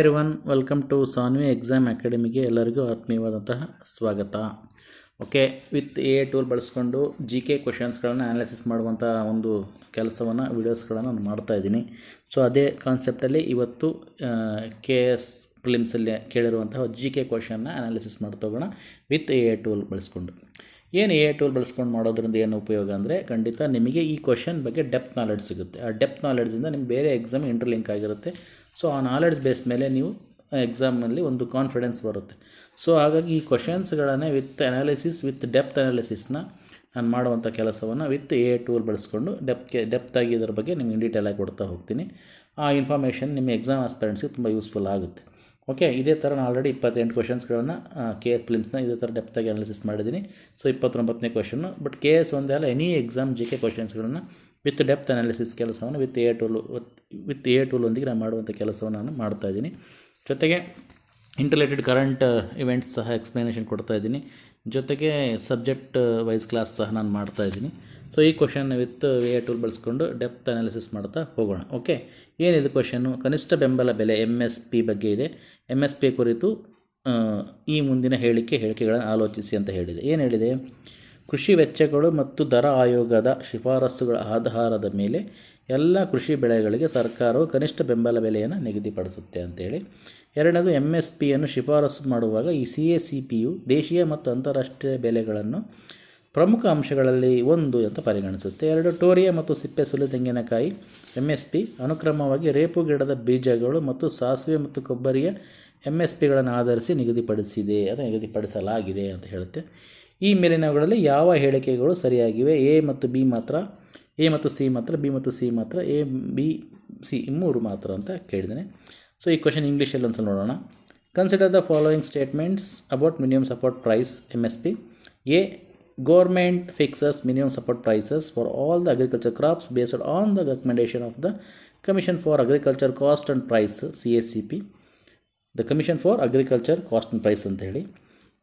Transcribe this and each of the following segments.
Everyone welcome to Sanvi exam ಅಕಾಡೆಮಿಗೆ ಎಲ್ಲರಿಗೂ ಆತ್ಮೀಯವಾದಂತಹ ಸ್ವಾಗತ. ಓಕೆ ವಿತ್ ಎ ಟೂಲ್ ಬಳಸ್ಕೊಂಡು ಜಿ ಕೆ ಕ್ವಶನ್ಸ್ಗಳನ್ನು ಅನಾಲಿಸಿಸ್ ಮಾಡುವಂಥ ಒಂದು ಕೆಲಸವನ್ನು ವೀಡಿಯೋಸ್ಗಳನ್ನು ನಾನು ಮಾಡ್ತಾ ಇದ್ದೀನಿ. ಸೊ ಅದೇ ಕಾನ್ಸೆಪ್ಟಲ್ಲಿ ಇವತ್ತು ಕೆ ಎಸ್ ಫಿಲಿಮ್ಸಲ್ಲಿ ಕೇಳಿರುವಂತಹ ಜಿ ಕೆ ಕ್ವಶನ್ನ ಅನಾಲಿಸಿಸ್ ಮಾಡ್ತಾ ಹೋಗೋಣ. ವಿತ್ ಎ ಟೂಲ್ ಬಳಸ್ಕೊಂಡು. ಏನು ಎ ಟೂಲ್ ಬಳಸ್ಕೊಂಡು ಮಾಡೋದ್ರಿಂದ ಏನು ಉಪಯೋಗ ಅಂದರೆ ಖಂಡಿತ ನಿಮಗೆ ಈ ಕ್ವಶನ್ ಬಗ್ಗೆ ಡೆಪ್ತ್ ನಾಲೆಡ್ಜ್ ಸಿಗುತ್ತೆ. ಆ ಡೆಪ್ತ್ ನಾಲೆಡ್ಜಿಂದ ನಿಮ್ಗೆ ಬೇರೆ ಎಕ್ಸಾಮ್ ಇಂಟರ್ಲಿಂಕ್ ಆಗಿರುತ್ತೆ. ಸೊ ಆ ನಾಲೆಡ್ಜ್ ಬೇಸ್ ಮೇಲೆ ನೀವು ಎಕ್ಸಾಮಲ್ಲಿ ಒಂದು ಕಾನ್ಫಿಡೆನ್ಸ್ ಬರುತ್ತೆ. ಸೊ ಹಾಗಾಗಿ ಈ ಕ್ವಶನ್ಸ್ಗಳನ್ನೇ ವಿತ್ ಅನಾಲಿಸಿಸ್ ವಿತ್ ಡೆಪ್ತ್ ಅನಾಲಿಸಿಸ್ನ ನಾನು ಮಾಡುವಂಥ ಕೆಲಸವನ್ನು ವಿತ್ ಎ ಟೂಲ್ ಬಳಸ್ಕೊಂಡು ಡೆಪ್ತ್ಗೆ ಡೆಪ್ತಾಗಿ ಇದರ ಬಗ್ಗೆ ನಿಮಗೆ ಡೀಟೇಲಾಗಿ ಕೊಡ್ತಾ ಹೋಗ್ತೀನಿ. ಆ ಇನ್ಫಾರ್ಮೇಷನ್ ನಿಮ್ಮ ಎಕ್ಸಾಮ್ ಆಸ್ಪೆರೆಂಟ್ಸ್ಗೆ ತುಂಬ ಯೂಸ್ಫುಲ್ ಆಗುತ್ತೆ. ಓಕೆ ಇದೇ ಥರ ನಾನು ಆಲ್ರೆಡಿ ಇಪ್ಪತ್ತೆಂಟು ಕ್ವಶನ್ಸ್ಗಳನ್ನು ಕೆ ಎಸ್ ಫಿಲಿಮ್ಸ್ನ ಇದೇ ಥರ ಡೆಪ್ತಾಗಿ ಅನಾಲಿಸಿಸ್ ಮಾಡಿದ್ದೀನಿ. ಸೊ ಇಪ್ಪತ್ತೊಂಬತ್ತನೇ ಕ್ವಶನ್ನು ಬಟ್ ಕೆ ಎಸ್ ಒಂದೇ ಅಲ್ಲ ಎನಿ ಎಕ್ಸಾಮ್ ಜಿ ಕೆ ಕ್ವಶನ್ಸ್ಗಳನ್ನು ವಿತ್ ಡೆಪ್ತ್ ಅನಾಲಿಸಿಸ್ ಕೆಲಸವನ್ನು with a tool with a ಟೂಲೊಂದಿಗೆ ನಾನು ಮಾಡುವಂಥ ಕೆಲಸವನ್ನು ನಾನು ಮಾಡ್ತಾಯಿದ್ದೀನಿ ಜೊತೆಗೆ ಇಂಟರ್ಲೇಟೆಡ್ ಕರೆಂಟ್ ಇವೆಂಟ್ಸ್ ಸಹ ಎಕ್ಸ್ಪ್ಲನೇಷನ್ ಕೊಡ್ತಾ ಇದ್ದೀನಿ. ಜೊತೆಗೆ ಸಬ್ಜೆಕ್ಟ್ ವೈಸ್ ಕ್ಲಾಸ್ ಸಹ ನಾನು ಮಾಡ್ತಾ ಇದ್ದೀನಿ. ಸೊ ಈ ಕ್ವಶನ್ ವಿತ್ ಎ ಟೂಲ್ ಬಳಸ್ಕೊಂಡು ಡೆಪ್ತ್ ಅನಾಲಿಸಿಸ್ ಮಾಡ್ತಾ ಹೋಗೋಣ. ಓಕೆ ಏನಿದೆ ಕ್ವಶನ್ನು ಕನಿಷ್ಠ ಬೆಂಬಲ ಬೆಲೆ ಎಂ ಎಸ್ ಪಿ ಬಗ್ಗೆ ಇದೆ. ಎಂ ಎಸ್ ಪಿ ಕುರಿತು ಈ ಮುಂದಿನ ಹೇಳಿಕೆ, ಹೇಳಿಕೆಗಳನ್ನು ಆಲೋಚಿಸಿ ಅಂತ ಹೇಳಿದೆ. ಏನು ಹೇಳಿದೆ? ಕೃಷಿ ವೆಚ್ಚಗಳು ಮತ್ತು ದರ ಆಯೋಗದ ಶಿಫಾರಸುಗಳ ಆಧಾರದ ಮೇಲೆ ಎಲ್ಲ ಕೃಷಿ ಬೆಳೆಗಳಿಗೆ ಸರ್ಕಾರವು ಕನಿಷ್ಠ ಬೆಂಬಲ ಬೆಲೆಯನ್ನು ನಿಗದಿಪಡಿಸುತ್ತೆ ಅಂತೇಳಿ ಎರಡನೇದು ಎಂ ಎಸ್ ಪಿಯನ್ನು ಶಿಫಾರಸು ಮಾಡುವಾಗ ಈ ಸಿ ಎ ಸಿ ಪಿಯು ದೇಶೀಯ ಮತ್ತು ಅಂತಾರಾಷ್ಟ್ರೀಯ ಬೆಲೆಗಳನ್ನು ಪ್ರಮುಖ ಅಂಶಗಳಲ್ಲಿ ಒಂದು ಅಂತ ಪರಿಗಣಿಸುತ್ತೆ. ಎರಡು, ಟೋರಿಯಾ ಮತ್ತು ಸಿಪ್ಪೆ ಸುಲಿ ತೆಂಗಿನಕಾಯಿ ಎಂ ಎಸ್ ಪಿ ಅನುಕ್ರಮವಾಗಿ ರೇಪು ಗಿಡದ ಬೀಜಗಳು ಮತ್ತು ಸಾಸಿವೆ ಮತ್ತು ಕೊಬ್ಬರಿಯ ಎಂ ಎಸ್ ಪಿಗಳನ್ನು ಆಧರಿಸಿ ನಿಗದಿಪಡಿಸಿದೆ ಅಥವಾ ನಿಗದಿಪಡಿಸಲಾಗಿದೆ ಅಂತ ಹೇಳುತ್ತೆ. ಈ ಮೇಲಿನವುಗಳಲ್ಲಿ ಯಾವ ಹೇಳಿಕೆಗಳು ಸರಿಯಾಗಿವೆ? ಎ ಮತ್ತು ಬಿ ಮಾತ್ರ, ಎ ಮತ್ತು ಸಿ ಮಾತ್ರ, ಬಿ ಮತ್ತು ಸಿ ಮಾತ್ರ, ಎ, ಬಿ, ಸಿ ಮೂರು ಮಾತ್ರ ಅಂತ ಕೇಳಿದ್ದೇನೆ. ಸೊ ಈ ಕ್ವಶನ್ ಇಂಗ್ಲೀಷಲ್ಲಿ ಒಂದ್ಸಲ ನೋಡೋಣ. Consider the following statements about minimum support price M S P A government fixes minimum support prices for all the agriculture crops based on the recommendation of the commission for agriculture cost and price C S C P the commission for agriculture cost and price ಅಂತ ಹೇಳಿ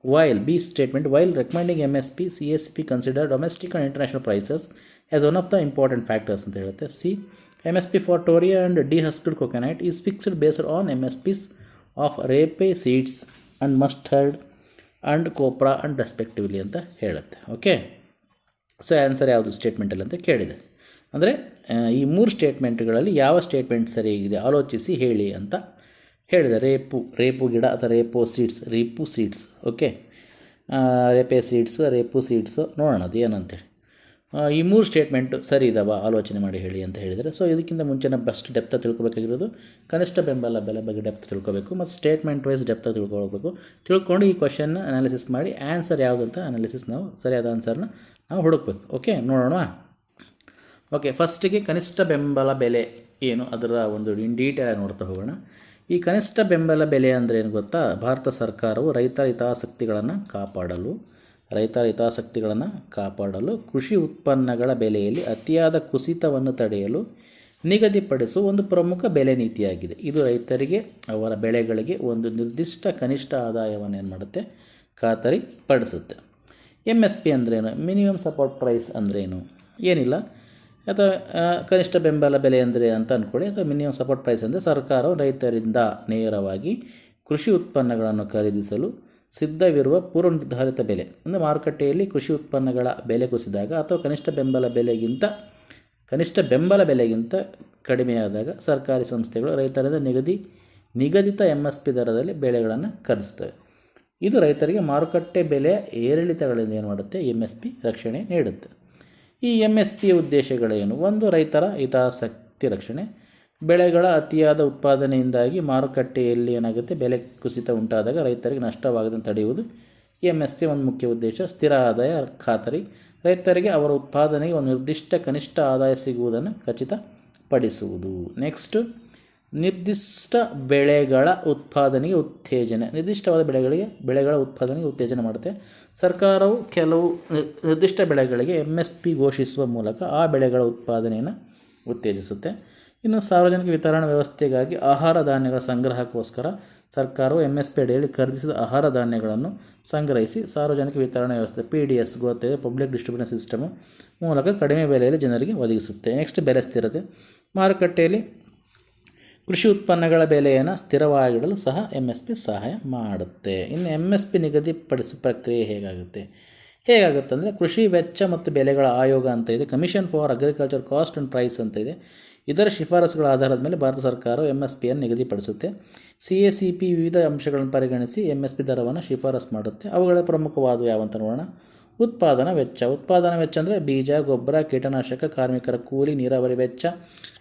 while B statement while recommending M S P C S P consider domestic and international prices as one of the important factors ಅಂತ ಹೇಳುತ್ತೆ C M S P for toria and dehusked coconut is fixed based on M S Ps of rapeseeds and copra and respectively ಅಂತ ಹೇಳುತ್ತೆ okay so answer ಯಾವುದು ಸ್ಟೇಟ್ಮೆಂಟಲ್ಲಿ ಅಂತ ಕೇಳಿದೆ. ಅಂದರೆ ಈ ಮೂರು ಸ್ಟೇಟ್ಮೆಂಟ್ಗಳಲ್ಲಿ ಯಾವ ಸ್ಟೇಟ್ಮೆಂಟ್ ಸರಿಯಾಗಿದೆ ಆಲೋಚಿಸಿ ಹೇಳಿ ಅಂತ ಹೇಳಿದೆ. ರೇಪು ರೇಪು ಗಿಡ ಅಥವಾ rape seeds rape seeds okay rape seeds rape seeds ನೋಡೋಣ ಅದು ಏನಂತೇಳಿ. ಈ ಮೂರು ಸ್ಟೇಟ್ಮೆಂಟು ಸರಿ ಇದಾವ? ಆಲೋಚನೆ ಮಾಡಿ ಹೇಳಿ ಅಂತ ಹೇಳಿದರೆ. ಸೊ ಇದಕ್ಕಿಂತ ಮುಂಚೆ ನಾವು ಬೆಸ್ಟ್ ಡೆಪ್ತ ತಿಳ್ಕೊಬೇಕಾಗಿರೋದು. ಕನಿಷ್ಠ ಬೆಂಬಲ, ಬೆಲೆ ಬಗ್ಗೆ ಡೆಪ್ತ್ ತಿಳ್ಕೊಬೇಕು. ಮತ್ತು ಸ್ಟೇಟ್ಮೆಂಟ್ ವೈಸ್ ಡೆಪ್ತ ತಿಳ್ಕೊಳ್ಬೇಕು. ತಿಳ್ಕೊಂಡು ಈ ಕ್ವಶನ್ನ ಅನಾಲಿಸಿಸ್ ಮಾಡಿ ಆನ್ಸರ್ ಯಾವುದು ಅಂತ ಅನಾಲಿಸಿಸ್ ನಾವು ಸರಿಯಾದ ಆನ್ಸರ್ನ ನಾವು ಹುಡುಕ್ಬೇಕು. ಓಕೆ ನೋಡೋಣ ಓಕೆ ಫಸ್ಟಿಗೆ ಕನಿಷ್ಠ ಬೆಂಬಲ, ಬೆಲೆ ಏನು? ಅದರ ಒಂದು ಇನ್ ಡೀಟೇಲ್ ನೋಡ್ತಾ ಹೋಗೋಣ. ಈ ಕನಿಷ್ಠ ಬೆಂಬಲ, ಬೆಲೆ ಅಂದರೆ ಏನು ಗೊತ್ತಾ? ಭಾರತ ಸರ್ಕಾರವು ರೈತರ ಹಿತಾಸಕ್ತಿಗಳನ್ನು ಕಾಪಾಡಲು ರೈತರ ಹಿತಾಸಕ್ತಿಗಳನ್ನು ಕಾಪಾಡಲು ಕೃಷಿ ಉತ್ಪನ್ನಗಳ ಬೆಲೆಯಲ್ಲಿ ಅತಿಯಾದ ಕುಸಿತವನ್ನು ತಡೆಯಲು ನಿಗದಿಪಡಿಸುವ ಒಂದು ಪ್ರಮುಖ ಬೆಲೆ ನೀತಿಯಾಗಿದೆ. ಇದು ರೈತರಿಗೆ, ಅವರ ಬೆಳೆಗಳಿಗೆ ಒಂದು ನಿರ್ದಿಷ್ಟ ಕನಿಷ್ಠ ಆದಾಯವನ್ನು ಏನು ಮಾಡುತ್ತೆ? ಖಾತರಿ ಪಡಿಸುತ್ತೆ ಎಂ ಎಸ್ ಪಿ ಅಂದ್ರೇನು? ಮಿನಿಮಮ್ ಸಪೋರ್ಟ್ ಪ್ರೈಸ್ ಅಂದ್ರೇನು? ಏನಿಲ್ಲ. ಅಥವಾ ಕನಿಷ್ಠ ಬೆಂಬಲ ಬೆಲೆ ಅಂದರೆ ಅಂತ ಅಂದ್ಕೊಳ್ಳಿ ಅಥವಾ ಮಿನಿಮಮ್ ಸಪೋರ್ಟ್ ಪ್ರೈಸ್ ಅಂದರೆ ಸರ್ಕಾರವು ರೈತರಿಂದ ನೇರವಾಗಿ ಕೃಷಿ ಉತ್ಪನ್ನಗಳನ್ನು ಖರೀದಿಸಲು ಸಿದ್ಧವಿರುವ ಪೂರ್ವ ನಿರ್ಧಾರಿತ ಬೆಲೆ, ಅಂದರೆ ಮಾರುಕಟ್ಟೆಯಲ್ಲಿ ಕೃಷಿ ಉತ್ಪನ್ನಗಳ ಬೆಲೆ ಕುಸಿದಾಗ ಅಥವಾ ಕನಿಷ್ಠ ಬೆಂಬಲ ಬೆಲೆಗಿಂತ, ಕನಿಷ್ಠ ಬೆಂಬಲ ಬೆಲೆಗಿಂತ ಕಡಿಮೆಯಾದಾಗ ಸರ್ಕಾರಿ ಸಂಸ್ಥೆಗಳು ರೈತರಿಂದ ನಿಗದಿ, ನಿಗದಿತ ಎಂ ಎಸ್ ಪಿ ದರದಲ್ಲಿ ಬೆಳೆಗಳನ್ನು ಖರೀದಿಸ್ತವೆ ಇದು ರೈತರಿಗೆ ಮಾರುಕಟ್ಟೆ ಬೆಲೆಯ ಏರಿಳಿತಗಳಿಂದ ಏನು ಮಾಡುತ್ತೆ? ಎಂ ಎಸ್ ಪಿ ರಕ್ಷಣೆ ನೀಡುತ್ತೆ. ಈ ಎಂ ಎಸ್ ಪಿ ಉದ್ದೇಶಗಳೇನು? ಒಂದು ರೈತರ ಹಿತಾಸಕ್ತಿ ರಕ್ಷಣೆ ಬೆಳೆಗಳ ಅತಿಯಾದ ಉತ್ಪಾದನೆಯಿಂದಾಗಿ ಮಾರುಕಟ್ಟೆಯಲ್ಲಿ ಏನಾಗುತ್ತೆ? ಬೆಲೆ ಕುಸಿತ ಉಂಟಾದಾಗ ರೈತರಿಗೆ ನಷ್ಟವಾಗದಂತೆ ತಡೆಯುವುದು ಎಂ ಎಸ್ ಪಿ ಒಂದು ಮುಖ್ಯ ಉದ್ದೇಶ. ಸ್ಥಿರ ಆದಾಯ, ಖಾತರಿ. ರೈತರಿಗೆ ಅವರ ಉತ್ಪಾದನೆಗೆ ಒಂದು ನಿರ್ದಿಷ್ಟ ಕನಿಷ್ಠ ಆದಾಯ ಸಿಗುವುದನ್ನು ಖಚಿತಪಡಿಸುವುದು. ನೆಕ್ಸ್ಟ್, ನಿರ್ದಿಷ್ಟ ಬೆಳೆಗಳ ಉತ್ಪಾದನೆಗೆ ಉತ್ತೇಜನ. ನಿರ್ದಿಷ್ಟವಾದ ಬೆಳೆಗಳಿಗೆ, ಬೆಳೆಗಳ ಉತ್ಪಾದನೆಗೆ ಉತ್ತೇಜನ ಮಾಡುತ್ತೆ. ಸರ್ಕಾರವು ಕೆಲವು ನಿರ್ದಿಷ್ಟ ಬೆಳೆಗಳಿಗೆ ಎಂ ಎಸ್ ಪಿ ಘೋಷಿಸುವ ಮೂಲಕ ಆ ಬೆಳೆಗಳ ಉತ್ಪಾದನೆಯನ್ನು ಉತ್ತೇಜಿಸುತ್ತೆ. ಇನ್ನು ಸಾರ್ವಜನಿಕ ವಿತರಣಾ ವ್ಯವಸ್ಥೆಗಾಗಿ ಆಹಾರ ಧಾನ್ಯಗಳ ಸಂಗ್ರಹಕ್ಕೋಸ್ಕರ ಸರ್ಕಾರವು ಎಂ ಎಸ್ ಪಿ ಅಡಿಯಲ್ಲಿ ಖರೀದಿಸಿದ ಆಹಾರ ಧಾನ್ಯಗಳನ್ನು ಸಂಗ್ರಹಿಸಿ ಸಾರ್ವಜನಿಕ ವಿತರಣಾ ವ್ಯವಸ್ಥೆ ಪಿ ಡಿ ಎಸ್ ಗೊತ್ತಿದೆ ಪಬ್ಲಿಕ್ ಡಿಸ್ಟ್ರಿಬ್ಯೂಷನ್ ಸಿಸ್ಟಮ್ ಮೂಲಕ ಕಡಿಮೆ ಬೆಲೆಯಲ್ಲಿ ಜನರಿಗೆ ಒದಗಿಸುತ್ತೆ. ನೆಕ್ಸ್ಟ್ ಬೆಲೆ ಸ್ಥಿರತೆ. ಮಾರುಕಟ್ಟೆಯಲ್ಲಿ ಕೃಷಿ ಉತ್ಪನ್ನಗಳ ಬೆಲೆಯನ್ನು ಸ್ಥಿರವಾಗಿಡಲು ಸಹ ಎಂ ಎಸ್ ಪಿ ಸಹಾಯ ಮಾಡುತ್ತೆ. ಇನ್ನು ಎಂ ಎಸ್ ಪಿ ನಿಗದಿಪಡಿಸುವ ಪ್ರಕ್ರಿಯೆ ಹೇಗಾಗುತ್ತೆ? ಹೇಗಾಗುತ್ತೆ ಅಂದರೆ ಕೃಷಿ ವೆಚ್ಚ ಮತ್ತು ಬೆಲೆಗಳ ಆಯೋಗ ಅಂತ ಇದೆ commission for agriculture cost and price ಅಂತ ಇದೆ. ಇದರ ಶಿಫಾರಸುಗಳ ಆಧಾರದ ಮೇಲೆ ಭಾರತ ಸರ್ಕಾರವು ಎಂ ಎಸ್ ಪಿಯನ್ನು ನಿಗದಿಪಡಿಸುತ್ತೆ. ಸಿ ಎ ಸಿ ಪಿ ವಿವಿಧ ಅಂಶಗಳನ್ನು ಪರಿಗಣಿಸಿ ಎಂ ಎಸ್ ಪಿ ದರವನ್ನು ಶಿಫಾರಸು ಮಾಡುತ್ತೆ. ಅವುಗಳ ಪ್ರಮುಖವಾದವು ಯಾವಂತ ನೋಡೋಣ. ಉತ್ಪಾದನಾ ವೆಚ್ಚ. ಉತ್ಪಾದನಾ ವೆಚ್ಚ ಅಂದರೆ ಬೀಜ, ಗೊಬ್ಬರ, ಕೀಟನಾಶಕ, ಕಾರ್ಮಿಕರ ಕೂಲಿ, ನೀರಾವರಿ ವೆಚ್ಚ,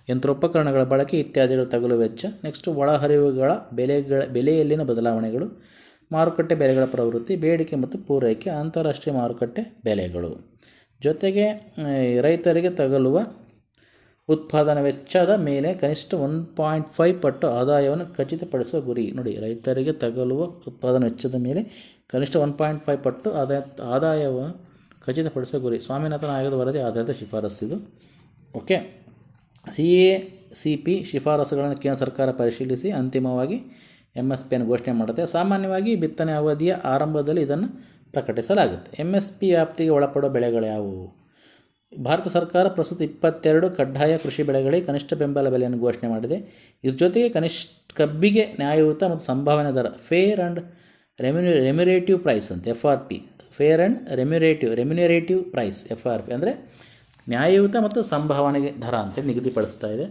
ಯಂತ್ರೋಪಕರಣಗಳ ಬಳಕೆ ಇತ್ಯಾದಿಗಳು ತಗಲು ವೆಚ್ಚ. ನೆಕ್ಸ್ಟ್ ಒಳಹರಿವುಗಳ ಬೆಲೆಗಳ, ಬೆಲೆಯಲ್ಲಿನ ಬದಲಾವಣೆಗಳು. ಮಾರುಕಟ್ಟೆ ಬೆಲೆಗಳ ಪ್ರವೃತ್ತಿ, ಬೇಡಿಕೆ ಮತ್ತು ಪೂರೈಕೆ, ಅಂತಾರಾಷ್ಟ್ರೀಯ ಮಾರುಕಟ್ಟೆ ಬೆಲೆಗಳು. ಜೊತೆಗೆ ರೈತರಿಗೆ ತಗಲುವ ಉತ್ಪಾದನಾ ವೆಚ್ಚದ ಮೇಲೆ ಕನಿಷ್ಠ ಒನ್ ಪಾಯಿಂಟ್ ಫೈವ್ ಪಟ್ಟು ಆದಾಯವನ್ನು ಖಚಿತಪಡಿಸುವ ಗುರಿ. ನೋಡಿ, ರೈತರಿಗೆ ತಗಲುವ ಉತ್ಪಾದನಾ ವೆಚ್ಚದ ಮೇಲೆ ಕನಿಷ್ಠ ಒನ್ ಪಾಯಿಂಟ್ ಫೈವ್ ಪಟ್ಟು ಆದಾಯ, ಆದಾಯವನ್ನು ಖಚಿತಪಡಿಸುವ ಗುರಿ. ಸ್ವಾಮಿನಾಥನ್ ಆಯೋಗದ ವರದಿ ಆಧಾರಿತ ಶಿಫಾರಸ್ಸಿದು okay. C A C P ಶಿಫಾರಸುಗಳನ್ನು ಕೇಂದ್ರ ಸರ್ಕಾರ ಪರಿಶೀಲಿಸಿ ಅಂತಿಮವಾಗಿ ಎಂ ಎಸ್ ಪಿಯನ್ನು ಘೋಷಣೆ ಮಾಡುತ್ತೆ. ಸಾಮಾನ್ಯವಾಗಿ ಬಿತ್ತನೆ ಅವಧಿಯ ಆರಂಭದಲ್ಲಿ ಇದನ್ನು ಪ್ರಕಟಿಸಲಾಗುತ್ತೆ. ಎಂ ಎಸ್ ಪಿ ವ್ಯಾಪ್ತಿಗೆ ಒಳಪಡುವ ಬೆಳೆಗಳು ಯಾವುವು? ಭಾರತ ಸರ್ಕಾರ ಪ್ರಸ್ತುತ ಇಪ್ಪತ್ತೆರಡು ಕಡ್ಡಾಯ ಕೃಷಿ ಬೆಳೆಗಳಿಗೆ ಕನಿಷ್ಠ ಬೆಂಬಲ ಬೆಲೆಯನ್ನು ಘೋಷಣೆ ಮಾಡಿದೆ. ಇದ್ರ ಜೊತೆಗೆ ಕನಿಷ್ಠ ಕಬ್ಬಿಗೆ ನ್ಯಾಯಯುತ ಮತ್ತು ಸಂಭಾವನೆ ದರ fair and remu remunerative price ಅಂತ F R P fair and remunerative remunerative price F R P ಅಂದರೆ ನ್ಯಾಯಯುತ ಮತ್ತು ಸಂಭಾವನೆಗೆ ದರ ಅಂತ ನಿಗದಿಪಡಿಸ್ತಾ ಇದೆ.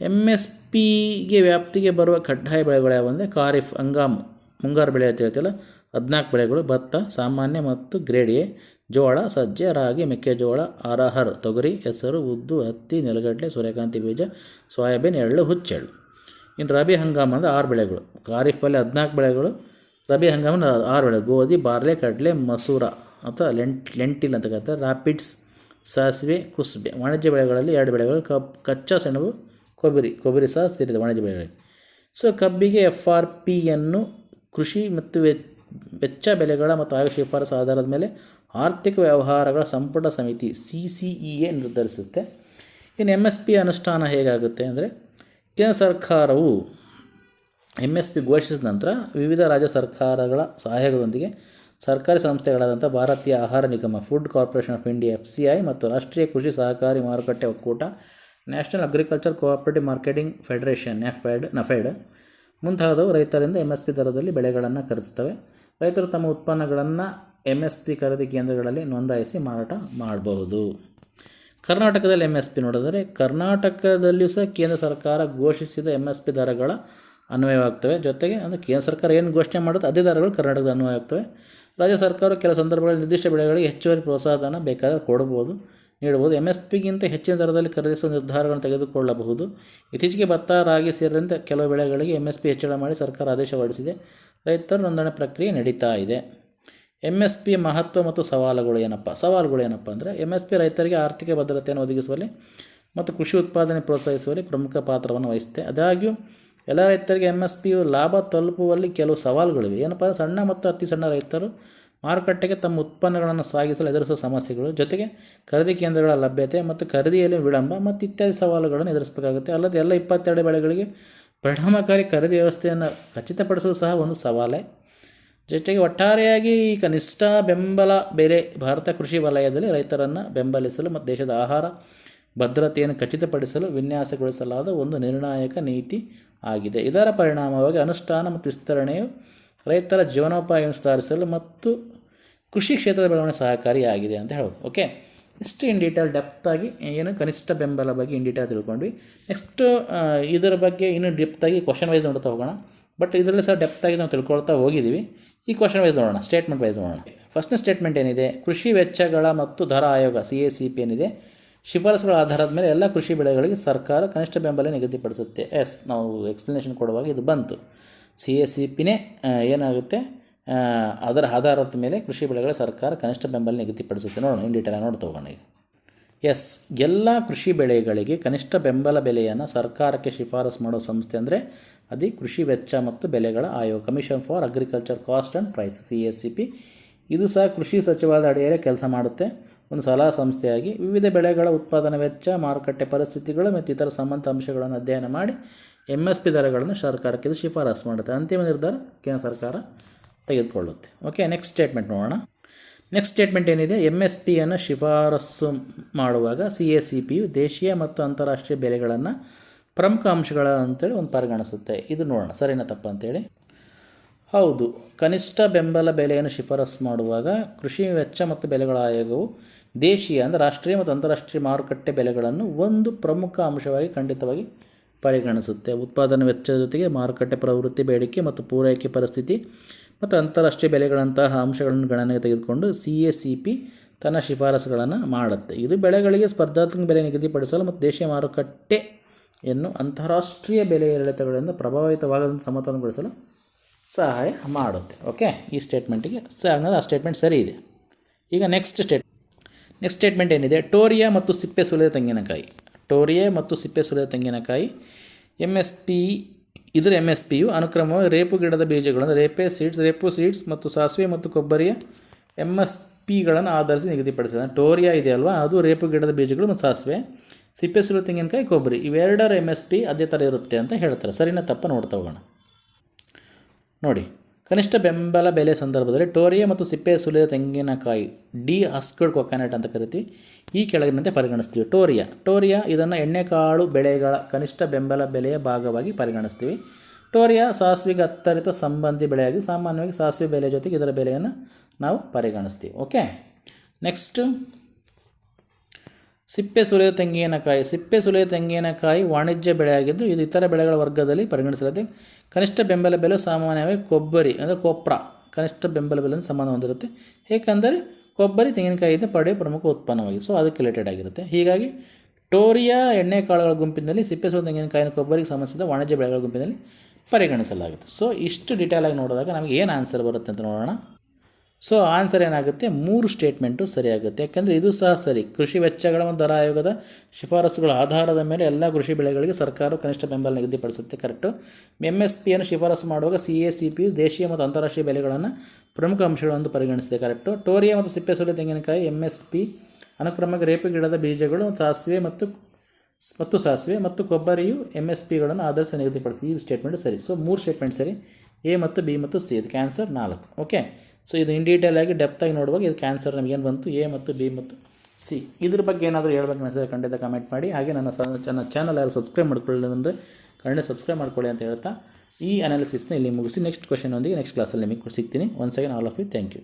ಎಂ ಎಸ್ ಪಿಗೆ ವ್ಯಾಪ್ತಿಗೆ ಬರುವ ಕಡ್ಡಾಯ ಬೆಳೆಗಳು ಯಾವುವಂದರೆ ಖಾರಿಫ್ ಹಂಗಾಮು ಮುಂಗಾರು ಬೆಳೆ ಅಂತ ಹೇಳ್ತೀವಲ್ಲ, ಹದಿನಾಲ್ಕು ಬೆಳೆಗಳು, ಭತ್ತ, ಸಾಮಾನ್ಯ ಮತ್ತು ಗ್ರೇಡ್ ಜೋಳ, ಸಜ್ಜೆ, ರಾಗಿ, ಮೆಕ್ಕೆಜೋಳ, ಅರಹರ್, ತೊಗರಿ, ಹೆಸರು, ಉದ್ದು, ಹತ್ತಿ, ನೆಲಗಡಲೆ, ಸೂರ್ಯಕಾಂತಿ ಬೀಜ, ಸೋಯಾಬೀನ್, ಎಳ್ಳು, ಹುಚ್ಚೆಳ್ಳು. ಇನ್ನು ರಬಿ ಹಂಗಾಮ ಅಂದರೆ ಆರು ಬೆಳೆಗಳು. ಖಾರಿಫಲ್ಲಿ ಹದಿನಾಲ್ಕು ಬೆಳೆಗಳು, ರಬಿ ಹಂಗಾಮ ಆರು ಬೆಳೆ ಗೋಧಿ, ಬಾರ್ಲೆ, ಕಡಲೆ, ಮಸೂರ ಅಥವಾ ಲೆಂಟ್, ಲೆಂಟಿಲ್ ಅಂತ ಕರೀತಾರೆ, ರಾಪಿಡ್ಸ್, ಸಾಸಿವೆ, ಕುಸುಬೆ. ವಾಣಿಜ್ಯ ಬೆಳೆಗಳಲ್ಲಿ ಎರಡು ಬೆಳೆಗಳು ಕಪ್ ಕಚ್ಚಾ, ಸೆಣಬು ಕೊಬ್ಬರಿ ಕೊಬ್ಬರಿ ಸಹ ಸೇರಿದೆ ವಾಣಿಜ್ಯ ಬೆಳೆಗಳಿಗೆ ಸೊ ಕಬ್ಬಿಗೆ ಎಫ್ ಆರ್ ಪಿಯನ್ನು ಕೃಷಿ ಮತ್ತು ವೆಚ್ಚ ಬೆಲೆಗಳ ಮತ್ತು ಆಯು ಶಿಫಾರಸು ಆಧಾರದ ಮೇಲೆ ಆರ್ಥಿಕ ವ್ಯವಹಾರಗಳ ಸಂಪುಟ ಸಮಿತಿ ಸಿ ಸಿ ಇ ಎ ನಿರ್ಧರಿಸುತ್ತೆ. ಇನ್ನು ಎಂ ಎಸ್ ಪಿ ಅನುಷ್ಠಾನ ಹೇಗಾಗುತ್ತೆ ಅಂದರೆ, ಕೇಂದ್ರ ಸರ್ಕಾರವು ಎಂ ಎಸ್ ಪಿ ಘೋಷಿಸಿದ ನಂತರ ವಿವಿಧ ರಾಜ್ಯ ಸರ್ಕಾರಗಳ ಸಹಾಯಗಳೊಂದಿಗೆ ಸರ್ಕಾರಿ ಸಂಸ್ಥೆಗಳಾದಂಥ ಭಾರತೀಯ ಆಹಾರ ನಿಗಮ food corporation of India F C I ಮತ್ತು ರಾಷ್ಟ್ರೀಯ ಕೃಷಿ ಸಹಕಾರಿ ಮಾರುಕಟ್ಟೆ ಒಕ್ಕೂಟ national agriculture cooperative marketing federation ಎಫ್ಎಡ್ NAFED ಮುಂತಾದವು ರೈತರಿಂದ ಎಂ ಎಸ್ ಪಿ ದರದಲ್ಲಿ ಬೆಳೆಗಳನ್ನು ಖರೀದಿಸ್ತವೆ. ರೈತರು ತಮ್ಮ ಉತ್ಪನ್ನಗಳನ್ನು ಎಂ ಎಸ್ ಪಿ ಖರೀದಿ ಕೇಂದ್ರಗಳಲ್ಲಿ ನೋಂದಾಯಿಸಿ ಮಾರಾಟ ಮಾಡಬಹುದು. ಕರ್ನಾಟಕದಲ್ಲಿ ಎಂ ಎಸ್ ಪಿ ನೋಡಿದರೆ ಕರ್ನಾಟಕದಲ್ಲಿಯೂ ಸಹ ಕೇಂದ್ರ ಸರ್ಕಾರ ಘೋಷಿಸಿದ ಎಂ ಎಸ್ ಪಿ ದರಗಳ ಅನ್ವಯವಾಗ್ತವೆ. ಜೊತೆಗೆ ಅಂದರೆ ಕೇಂದ್ರ ಸರ್ಕಾರ ಏನು ಘೋಷಣೆ ಮಾಡುತ್ತೆ ಅದೇ ದರಗಳು ಕರ್ನಾಟಕದ ಅನ್ವಯವಾಗ್ತವೆ. ರಾಜ್ಯ ಸರ್ಕಾರ ಕೆಲ ಸಂದರ್ಭಗಳಲ್ಲಿ ನಿರ್ದಿಷ್ಟ ಬೆಳೆಗಳಿಗೆ ಹೆಚ್ಚುವರಿ ಪ್ರೋತ್ಸಾಹಧನ ಬೇಕಾದರೆ ಕೊಡಬಹುದು ನೀಡಬಹುದು. ಎಂ ಎಸ್ ಪಿಗಿಂತ ಹೆಚ್ಚಿನ ದರದಲ್ಲಿ ಖರೀದಿಸುವ ನಿರ್ಧಾರಗಳನ್ನು ತೆಗೆದುಕೊಳ್ಳಬಹುದು. ಇತ್ತೀಚೆಗೆ ಭತ್ತ, ರಾಗಿ ಸೇರಿದಂತೆ ಕೆಲವು ಬೆಳೆಗಳಿಗೆ ಎಂ ಎಸ್ ಪಿ ಹೆಚ್ಚಳ ಮಾಡಿ ಸರ್ಕಾರ ಆದೇಶ ಹೊರಡಿಸಿದೆ. ರೈತರ ನೋಂದಣಿ ಪ್ರಕ್ರಿಯೆ ನಡೀತಾ ಇದೆ. ಎಂ ಎಸ್ ಪಿ ಮಹತ್ವ ಮತ್ತು ಸವಾಲುಗಳು ಏನಪ್ಪ? ಸವಾಲುಗಳು ಏನಪ್ಪ ಅಂದರೆ ಎಂ ಎಸ್ ಪಿ ರೈತರಿಗೆ ಆರ್ಥಿಕ ಭದ್ರತೆಯನ್ನು ಒದಗಿಸುವಲ್ಲಿ ಮತ್ತು ಕೃಷಿ ಉತ್ಪಾದನೆ ಪ್ರೋತ್ಸಾಹಿಸುವಲ್ಲಿ ಪ್ರಮುಖ ಪಾತ್ರವನ್ನು ವಹಿಸುತ್ತೆ. ಆದಾಗ್ಯೂ, ಎಲ್ಲ ರೈತರಿಗೆ ಎಂ ಎಸ್ ಪಿಯು ಲಾಭ ತಲುಪುವಲ್ಲಿ ಕೆಲವು ಸವಾಲುಗಳಿವೆ. ಏನಪ್ಪ ಸಣ್ಣ ಮತ್ತು ಅತಿ ಸಣ್ಣ ರೈತರು ಮಾರುಕಟ್ಟೆಗೆ ತಮ್ಮ ಉತ್ಪನ್ನಗಳನ್ನು ಸಾಗಿಸಲು ಎದುರಿಸುವ ಸಮಸ್ಯೆಗಳು, ಜೊತೆಗೆ ಖರೀದಿ ಕೇಂದ್ರಗಳ ಲಭ್ಯತೆ ಮತ್ತು ಖರೀದಿಯಲ್ಲಿ ವಿಳಂಬ ಮತ್ತು ಇತ್ಯಾದಿ ಸವಾಲುಗಳನ್ನು ಎದುರಿಸಬೇಕಾಗುತ್ತೆ. ಅಲ್ಲದೆ ಎಲ್ಲ ಇಪ್ಪತ್ತೆರಡು ಬೆಳೆಗಳಿಗೆ ಪರಿಣಾಮಕಾರಿ ಖರೀದಿ ವ್ಯವಸ್ಥೆಯನ್ನು ಖಚಿತಪಡಿಸಲು ಸಹ ಒಂದು ಸವಾಲೇ. ಜೊತೆಗೆ ಒಟ್ಟಾರೆಯಾಗಿ ಈ ಕನಿಷ್ಠ ಬೆಂಬಲ ಬೆಲೆ ಭಾರತ ಕೃಷಿ ವಲಯದಲ್ಲಿ ರೈತರನ್ನು ಬೆಂಬಲಿಸಲು ಮತ್ತು ದೇಶದ ಆಹಾರ ಭದ್ರತೆಯನ್ನು ಖಚಿತಪಡಿಸಲು ವಿನ್ಯಾಸಗೊಳಿಸಲಾದ ಒಂದು ನಿರ್ಣಾಯಕ ನೀತಿ ಆಗಿದೆ. ಇದರ ಪರಿಣಾಮವಾಗಿ ಅನುಷ್ಠಾನ ಮತ್ತು ವಿಸ್ತರಣೆಯು ರೈತರ ಜೀವನೋಪಾಯವನ್ನು ಸುಧಾರಿಸಲು ಮತ್ತು ಕೃಷಿ ಕ್ಷೇತ್ರದ ಬೆಳವಣಿಗೆ ಸಹಕಾರಿಯಾಗಿದೆ ಅಂತ ಹೇಳೋದು. ಓಕೆ ಇಷ್ಟು ಇನ್ ಡೀಟೇಲ್ ಡೆಪ್ತಾಗಿ ಏನು ಕನಿಷ್ಠ ಬೆಂಬಲ ಬಗ್ಗೆ ಇನ್ ಡೀಟೇಲ್ ತಿಳ್ಕೊಂಡ್ವಿ. ನೆಕ್ಸ್ಟು ಇದರ ಬಗ್ಗೆ ಇನ್ನೂ ಡೆಪ್ತಾಗಿ ಕ್ವಶನ್ ವೈಸ್ ನೋಡ್ತಾ ಹೋಗೋಣ. ಬಟ್ ಇದರಲ್ಲಿ ಸಹ ಡೆಪ್ತಾಗಿ ನಾವು ತಿಳ್ಕೊಳ್ತಾ ಹೋಗಿದ್ದೀವಿ. ಈ ಕ್ವಶನ್ ವೈಸ್ ನೋಡೋಣ ಸ್ಟೇಟ್ಮೆಂಟ್ ವೈಸ್ ನೋಡೋಣ. ಫಸ್ಟ್ನೇ ಸ್ಟೇಟ್ಮೆಂಟ್ ಏನಿದೆ? ಕೃಷಿ ವೆಚ್ಚಗಳ ಮತ್ತು ದರ ಆಯೋಗ ಸಿ ಎ ಸಿ ಪಿ ಏನಿದೆ? ಶಿಫಾರಸುಗಳ ಆಧಾರದ ಮೇಲೆ ಎಲ್ಲ ಕೃಷಿ ಬೆಳೆಗಳಿಗೆ ಸರ್ಕಾರ ಕನಿಷ್ಠ ಬೆಂಬಲ ನಿಗದಿಪಡಿಸುತ್ತೆ. ಎಸ್ ನಾವು ಎಕ್ಸ್ಪ್ಲನೇಷನ್ ಕೊಡುವಾಗ ಇದು ಬಂತು. ಸಿ ಎಸ್ ಸಿ ಪಿನೇ ಏನಾಗುತ್ತೆ ಅದರ ಆಧಾರದ ಮೇಲೆ ಕೃಷಿ ಬೆಳೆಗಳ ಸರ್ಕಾರ ಕನಿಷ್ಠ ಬೆಂಬಲ ನಿಗದಿಪಡಿಸುತ್ತೆ. ನೋಡೋಣ, ಇನ್ ಡೀಟೇಲ್ ನೋಡ್ತಾ ಹೋಗೋಣ ಈಗ. ಎಸ್ ಎಲ್ಲ ಕೃಷಿ ಬೆಳೆಗಳಿಗೆ ಕನಿಷ್ಠ ಬೆಂಬಲ ಬೆಲೆಯನ್ನು ಸರ್ಕಾರಕ್ಕೆ ಶಿಫಾರಸು ಮಾಡೋ ಸಂಸ್ಥೆ ಅಂದರೆ ಅದೇ ಕೃಷಿ ವೆಚ್ಚ ಮತ್ತು ಬೆಲೆಗಳ ಆಯೋಗ. Commission for agriculture cost and price C S C P ಇದು ಸಹ ಕೃಷಿ ಸಚಿವಾಲಯದ ಅಡಿಯಲ್ಲಿ ಕೆಲಸ ಮಾಡುತ್ತೆ. ಒಂದು ಸಲಹಾ ಸಂಸ್ಥೆಯಾಗಿ ವಿವಿಧ ಬೆಳೆಗಳ ಉತ್ಪಾದನಾ ವೆಚ್ಚ, ಮಾರುಕಟ್ಟೆ ಪರಿಸ್ಥಿತಿಗಳು ಮತ್ತು ಇತರ ಸಂಬಂಧ ಅಂಶಗಳನ್ನು ಅಧ್ಯಯನ ಮಾಡಿ ಎಂ ಎಸ್ ಪಿ ದರಗಳನ್ನು ಸರ್ಕಾರಕ್ಕೆ ಇದು ಶಿಫಾರಸು ಮಾಡುತ್ತೆ. ಅಂತಿಮ ನಿರ್ಧಾರ ಕೇಂದ್ರ ಸರ್ಕಾರ ತೆಗೆದುಕೊಳ್ಳುತ್ತೆ. ಓಕೆ ನೆಕ್ಸ್ಟ್ ಸ್ಟೇಟ್ಮೆಂಟ್ ನೋಡೋಣ. ನೆಕ್ಸ್ಟ್ ಸ್ಟೇಟ್ಮೆಂಟ್ ಏನಿದೆ? ಎಂ ಎಸ್ ಪಿಯನ್ನು ಶಿಫಾರಸು ಮಾಡುವಾಗ ಸಿ ಎ ಸಿ ಪಿಯು ದೇಶೀಯ ಮತ್ತು ಅಂತಾರಾಷ್ಟ್ರೀಯ ಬೆಲೆಗಳನ್ನು ಪ್ರಮುಖ ಅಂಶಗಳ ಅಂತೇಳಿ ಒಂದು ಪರಿಗಣಿಸುತ್ತೆ. ಇದು ನೋಡೋಣ. ಸರಿನಾ ತಪ್ಪ ಅಂತೇಳಿ? ಹೌದು. ಕನಿಷ್ಠ ಬೆಂಬಲ ಬೆಲೆಯನ್ನು ಶಿಫಾರಸು ಮಾಡುವಾಗ ಕೃಷಿ ವೆಚ್ಚ ಮತ್ತು ಬೆಲೆಗಳ ಆಯೋಗವು ದೇಶೀಯ ಅಂದರೆ ರಾಷ್ಟ್ರೀಯ ಮತ್ತು ಅಂತಾರಾಷ್ಟ್ರೀಯ ಮಾರುಕಟ್ಟೆ ಬೆಲೆಗಳನ್ನು ಒಂದು ಪ್ರಮುಖ ಅಂಶವಾಗಿ ಖಂಡಿತವಾಗಿ ಪರಿಗಣಿಸುತ್ತೆ ಉತ್ಪಾದನಾ ವೆಚ್ಚದ ಜೊತೆಗೆ ಮಾರುಕಟ್ಟೆ ಪ್ರವೃತ್ತಿ, ಬೇಡಿಕೆ ಮತ್ತು ಪೂರೈಕೆ ಪರಿಸ್ಥಿತಿ ಮತ್ತು ಅಂತಾರಾಷ್ಟ್ರೀಯ ಬೆಲೆಗಳಂತಹ ಅಂಶಗಳನ್ನು ಗಣನೆಗೆ ತೆಗೆದುಕೊಂಡು ಸಿ ಎ ಸಿ ಪಿ ತನ್ನ ಶಿಫಾರಸುಗಳನ್ನು ಮಾಡುತ್ತೆ. ಇದು ಬೆಳೆಗಳಿಗೆ ಸ್ಪರ್ಧಾತ್ಮಕ ಬೆಲೆ ನಿಗದಿಪಡಿಸಲು ಮತ್ತು ದೇಶೀಯ ಮಾರುಕಟ್ಟೆಯನ್ನು ಅಂತಾರಾಷ್ಟ್ರೀಯ ಬೆಲೆ ಏರಿಳಿತಗಳಿಂದ ಪ್ರಭಾವಿತವಾಗದಂತೆ ಸಮತೋಲನಗೊಳಿಸಲು ಸಹಾಯ ಮಾಡುತ್ತೆ. ಓಕೆ ಈ ಸ್ಟೇಟ್ಮೆಂಟಿಗೆ ಸ, ಹಂಗಂದ್ರೆ ಆ ಸ್ಟೇಟ್ಮೆಂಟ್ ಸರಿ ಇದೆ. ಈಗ ನೆಕ್ಸ್ಟ್ ಸ್ಟೇಟ್ ನೆಕ್ಸ್ಟ್ ಸ್ಟೇಟ್ಮೆಂಟ್ ಏನಿದೆ? ಟೋರಿಯಾ ಮತ್ತು ಸಿಪ್ಪೆ ಸುಲಿದ ತೆಂಗಿನಕಾಯಿ. ಟೋರಿಯಾ ಮತ್ತು ಸಿಪ್ಪೆ ಸುರಿದ ತೆಂಗಿನಕಾಯಿ. ಎಂ ಎಸ್ ಪಿ ಇದರ ಎಂ ಎಸ್ ಪಿಯು ಅನುಕ್ರಮವಾಗಿ ರೇಪು ಗಿಡದ ಬೀಜಗಳು ಅಂದರೆ ರೇಪೆ ಸೀಡ್ಸ್, ರೇಪು ಸೀಡ್ಸ್ ಮತ್ತು ಸಾಸಿವೆ ಮತ್ತು ಕೊಬ್ಬರಿಯ ಎಂ ಎಸ್ ಪಿಗಳನ್ನು ಆಧರಿಸಿ ನಿಗದಿಪಡಿಸಿದೆ. ಟೋರಿಯಾ ಇದೆಯಲ್ವಾ ಅದು ರೇಪು ಗಿಡದ ಬೀಜಗಳು ಮತ್ತು ಸಾಸಿವೆ. ಸಿಪ್ಪೆ ಸುರು ತೆಂಗಿನಕಾಯಿ, ಕೊಬ್ಬರಿ, ಇವೆರಡರ ಎಂ ಎಸ್ ಪಿ ಅದೇ ಥರ ಇರುತ್ತೆ ಅಂತ ಹೇಳ್ತಾರೆ. ಸರಿನ ತಪ್ಪ ನೋಡ್ತಾ ಹೋಗೋಣ. ನೋಡಿ ಕನಿಷ್ಠ ಬೆಂಬಲ ಬೆಲೆ ಸಂದರ್ಭದಲ್ಲಿ ಟೋರಿಯಾ ಮತ್ತು ಸಿಪ್ಪೆ ಸುಲಿದ ತೆಂಗಿನಕಾಯಿ, ಡಿ ಹಸ್ಕಡ್ ಕೊಕೊನಟ್ ಅಂತ ಕರಿತೀವಿ, ಈ ಕೆಳಗಿನಂತೆ ಪರಿಗಣಿಸ್ತೀವಿ. ಟೋರಿಯಾ. ಟೋರಿಯಾ ಇದನ್ನು ಎಣ್ಣೆಕಾಳು ಬೆಳೆಗಳ ಕನಿಷ್ಠ ಬೆಂಬಲ ಬೆಲೆಯ ಭಾಗವಾಗಿ ಪರಿಗಣಿಸ್ತೀವಿ. ಟೋರಿಯಾ ಸಾಸಿವೆಗೆ ಹತ್ತರಿತ ಸಂಬಂಧಿ ಬೆಳೆಯಾಗಿ ಸಾಮಾನ್ಯವಾಗಿ ಸಾಸಿವೆ ಬೆಲೆ ಜೊತೆಗೆ ಇದರ ಬೆಲೆಯನ್ನು ನಾವು ಪರಿಗಣಿಸ್ತೀವಿ. ಓಕೆ ನೆಕ್ಸ್ಟ್ ಸಿಪ್ಪೆ ಸುಲಿದ ತೆಂಗಿನಕಾಯಿ, ಸಿಪ್ಪೆ ಸುಲಿದ ತೆಂಗಿನಕಾಯಿ ವಾಣಿಜ್ಯ ಬೆಳೆಯಾಗಿದ್ದು ಇದು ಇತರ ಬೆಳೆಗಳ ವರ್ಗದಲ್ಲಿ ಪರಿಗಣಿಸಲಾಗಿದೆ. ಕನಿಷ್ಠ ಬೆಂಬಲ ಬೆಲೆ ಸಾಮಾನ್ಯವಾಗಿ ಕೊಬ್ಬರಿ, ಅಂದರೆ ಕೊಪ್ರ, ಕನಿಷ್ಠ ಬೆಂಬಲ ಬೆಲೆಯನ್ನು ಸಂಬಂಧ ಹೊಂದಿರುತ್ತೆ. ಏಕೆಂದರೆ ಕೊಬ್ಬರಿ ತೆಂಗಿನಕಾಯಿಯಿಂದ ಪಡೆಯುವ ಪ್ರಮುಖ ಉತ್ಪನ್ನವಾಗಿದೆ. ಸೊ ಅದಕ್ಕೆ ರಿಲೇಟೆಡ್ ಆಗಿರುತ್ತೆ. ಹೀಗಾಗಿ ಟೋರಿಯಾ ಎಣ್ಣೆಕಾಳುಗಳ ಗುಂಪಿನಲ್ಲಿ ಸಿಪ್ಪೆ ಸುಲಿದ ತೆಂಗಿನಕಾಯಿನ ಕೊಬ್ಬರಿಗೆ ಸಂಬಂಧಿಸಿದ ವಾಣಿಜ್ಯ ಬೆಳೆಗಳ ಗುಂಪಿನಲ್ಲಿ ಪರಿಗಣಿಸಲಾಗುತ್ತೆ. ಸೊ ಇಷ್ಟು ಡೀಟೇಲಾಗಿ ನೋಡಿದಾಗ ನಮಗೆ ಏನು ಆನ್ಸರ್ ಬರುತ್ತೆ ಅಂತ ನೋಡೋಣ. ಸೊ ಆನ್ಸರ್ ಏನಾಗುತ್ತೆ? ಮೂರು ಸ್ಟೇಟ್ಮೆಂಟು ಸರಿಯಾಗುತ್ತೆ. ಯಾಕೆಂದರೆ ಇದು ಸಹ ಸರಿ. ಕೃಷಿ ವೆಚ್ಚಗಳ ಒಂದು ದರ ಆಯೋಗದ ಶಿಫಾರಸುಗಳ ಆಧಾರದ ಮೇಲೆ ಎಲ್ಲ ಕೃಷಿ ಬೆಳೆಗಳಿಗೆ ಸರ್ಕಾರವು ಕನಿಷ್ಠ ಬೆಂಬಲ ನಿಗದಿಪಡಿಸುತ್ತೆ. ಕರೆಕ್ಟು ಎಂ ಎಸ್ ಪಿಯನ್ನು ಶಿಫಾರಸು ಮಾಡುವಾಗ ಸಿ ಎ ಸಿ ಪಿ ದೇಶೀಯ ಮತ್ತು ಅಂತಾರಾಷ್ಟ್ರೀಯ ಬೆಲೆಗಳನ್ನು ಪ್ರಮುಖ ಅಂಶಗಳನ್ನು ಪರಿಗಣಿಸಿದೆ ಕರೆಕ್ಟು ಟೋರಿಯಾ ಮತ್ತು ಸಿಪ್ಪೆ ಸುಳ್ಳಿ ತೆಂಗಿನಕಾಯಿ ಎಂ ಎಸ್ ಪಿ ಅನುಕ್ರಮಕ್ಕೆ ರೇಪು ಗಿಡದ ಬೀಜಗಳು, ಸಾಸಿವೆ ಮತ್ತು ಮತ್ತು ಸಾಸಿವೆ ಮತ್ತು ಕೊಬ್ಬರಿಯು ಎಂ ಎಸ್ ಪಿಗಳನ್ನು ಆಧರಿಸಿ ನಿಗದಿಪಡಿಸಿ. ಈ ಸ್ಟೇಟ್ಮೆಂಟ್ ಸರಿ. ಸೊ ಮೂರು ಸ್ಟೇಟ್ಮೆಂಟ್ ಸರಿ. ಎ ಮತ್ತು ಬಿ ಮತ್ತು ಸಿ ಇದಕ್ಕೆ ಆನ್ಸರ್ ನಾಲ್ಕು. ಓಕೆ ಸೊ ಇದು ಇನ್ ಡೀಟೇಲ್ ಆಗಿ ಡೆಪ್ತಾಗಿ ನೋಡುವಾಗ ಇದು ಕ್ಯಾನ್ಸರ್ ನಮಗೇನು ಬಂತು? ಎ ಮತ್ತು ಬಿ ಮತ್ತು ಸಿ ಇದ್ರ ಬಗ್ಗೆ ಏನಾದರೂ ಹೇಳ್ಬೇಕು ಅನಿಸಿದ್ರೆ ಖಂಡಿತ ಕಮೆಂಟ್ ಮಾಡಿ. ಹಾಗೆ ನನ್ನ ನನ್ನ ಚಾನಲ್ ಯಾರು ಸಬ್ಸ್ಕ್ರೈಬ್ ಮಾಡ್ಕೊಳ್ಳಿ. ಅಂದರೆ ಖಂಡಿತ ಸಬ್ಸ್ಕ್ರೈಬ್ ಮಾಡ್ಕೊಳ್ಳಿ ಅಂತ ಹೇಳ್ತಾ ಈ ಅನಾಲಿಸಿಸ್ನ ಇಲ್ಲಿ ಮುಗಿಸಿ ನೆಕ್ಸ್ಟ್ ಕ್ವೆಶನ್ ಒಂದಿಗೆ ನೆಕ್ಸ್ಟ್ ಕ್ಲಾಸಲ್ಲಿ ನಿಮಗೆ ಸಿಗ್ತೀನಿ. One second all of you thank you